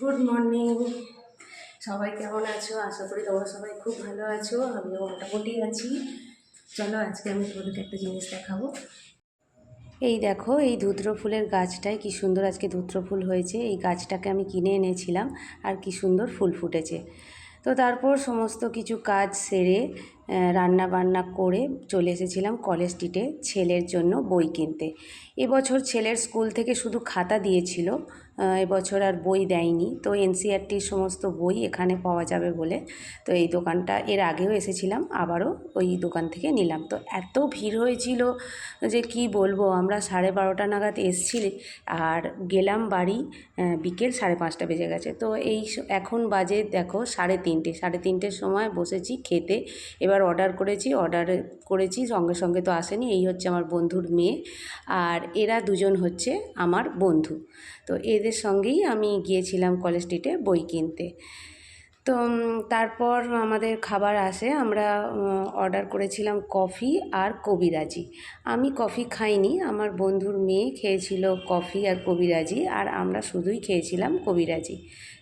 Good morning সবাই কেমন আছো? আশা করি তোমরা সবাই খুব ভালো আছো। আমিও মোটামুটি আছি। চলো আজকে আমি তোমাদেরকে একটা জিনিস দেখাবো। এই দেখো, এই ধুত্র ফুলের গাছটায় কি সুন্দর আজকে ধুত্র ফুল হয়েছে। এই গাছটাকে আমি কিনে এনেছিলাম আর কি সুন্দর ফুল ফুটেছে। তো তারপর সমস্ত কিছু কাজ সেরে রান্না বান্না করে চলে এসেছিলাম কলেজ স্ট্রিটে ছেলের জন্য বই কিনতে। এবছর ছেলের স্কুল থেকে শুধু খাতা দিয়েছিল। এবছর আর বই দেয়নি। তো এনসিআরটির সমস্ত বই এখানে পাওয়া যাবে বলে তো এই দোকানটা এর আগেও এসেছিলাম, আবারও ওই দোকান থেকে নিলাম। তো এত ভিড় হয়েছিল যে কি বলব, আমরা সাড়ে বারোটা নাগাদ এসছি আর গেলাম বাড়ি বিকেল সাড়ে পাঁচটা বেজে গেছে। তো এই এখন বাজে দেখো সাড়ে তিনটে, সাড়ে তিনটের সময় বসেছি খেতে, এবার অর্ডার করেছি অর্ডার করেছি, সঙ্গে সঙ্গে তো আসেনি, এই হচ্ছে আমার বন্ধুর মেয়ে আর এরা দুজন হচ্ছে আমার বন্ধু। তো এদের সঙ্গেই আমি গিয়েছিলাম কলেজ স্ট্রিটে বই কিনতে। তো তারপর আমাদের খাবার আসে। আমরা অর্ডার করেছিলাম কফি আর কবিরাজি। আমি কফি খাইনি, আমার বন্ধুর মেয়ে খেয়েছিল কফি আর কবিরাজি, আর আমরা শুধুই খেয়েছিলাম কবিরাজি।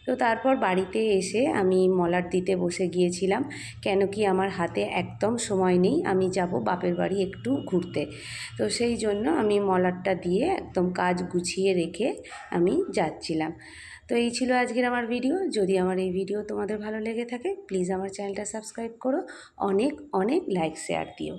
তো, তারপর বাড়িতে এসে আমি মলার দিতে বসে গিয়েছিলাম, কেন কি আমার হাতে একদম সময় নেই, আমি যাব বাপের বাড়ি একটু ঘুরতে। তো, সেই জন্য আমি মলারটা দিয়ে একদম কাজ গুছিয়ে রেখে আমি যাচ্ছিলাম। তো এই ছিল আজকের আমার ভিডিও। যদি আমার এই ভিডিও তোমাদের ভালো লেগে থাকে প্লিজ আমার চ্যানেলটা সাবস্ক্রাইব করো। অনেক অনেক লাইক শেয়ার দিও।